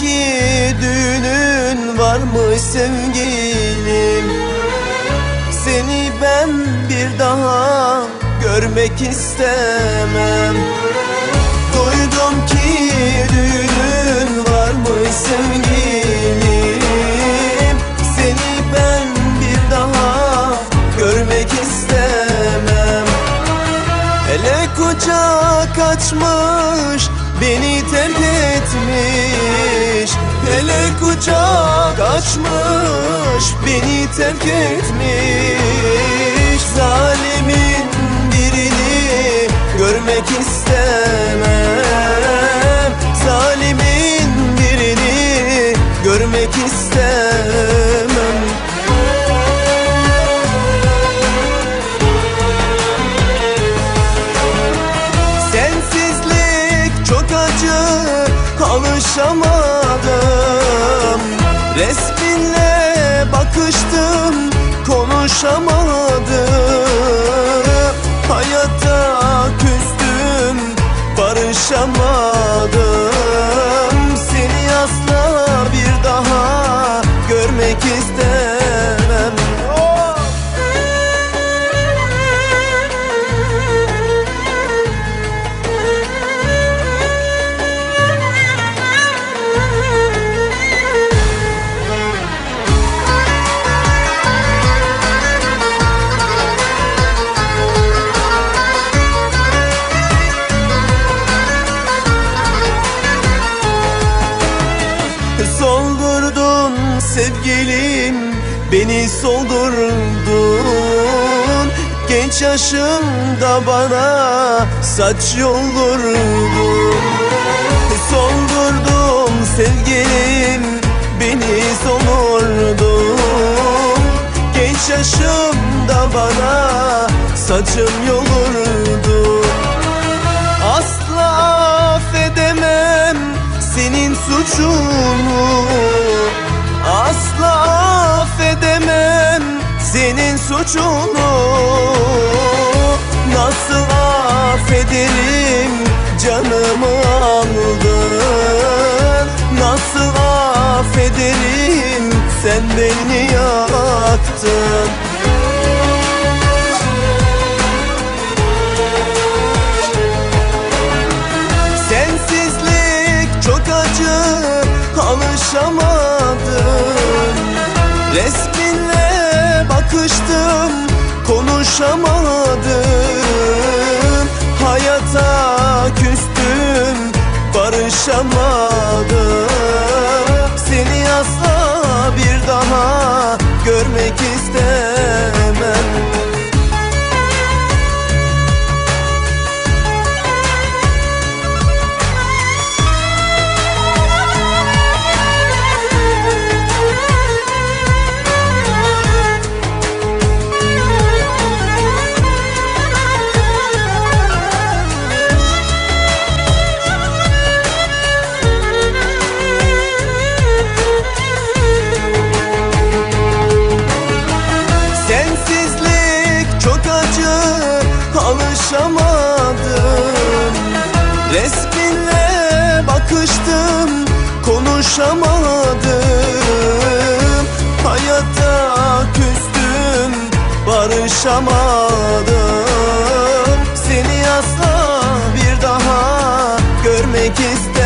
Ki düğünün varmış sevgilim. Seni ben bir daha görmek istemem. Duydum ki düğünün varmış sevgilim. Seni ben bir daha görmek istemem. Hele kucak açmış Beni terk etmiş Hele kucak açmış. Beni terk etmiş Zalimin birini görmek istemem. Zalimin birini görmek istemem alışamadım Resminle bakıştım konuşamadım. Hayata küstüm barışamadım. Seni asla bir daha görmek istemem sevgilim Beni soldurdun. Genç yaşımda bana saç yoldurdun. Soldurdun sevgilim Beni soldurdun. Genç yaşımda bana saçım yolurdu Asla affedemem senin suçunu Asla affedemem senin suçunu. Nasıl affederim canımı aldın? Nasıl affederim sen beni yaktın konuşamadım Hayata küstüm. Barışamadım konuşamadım. Resminle bakıştım konuşamadım. Hayata küstüm barışamadım. Seni asla bir daha görmek istedim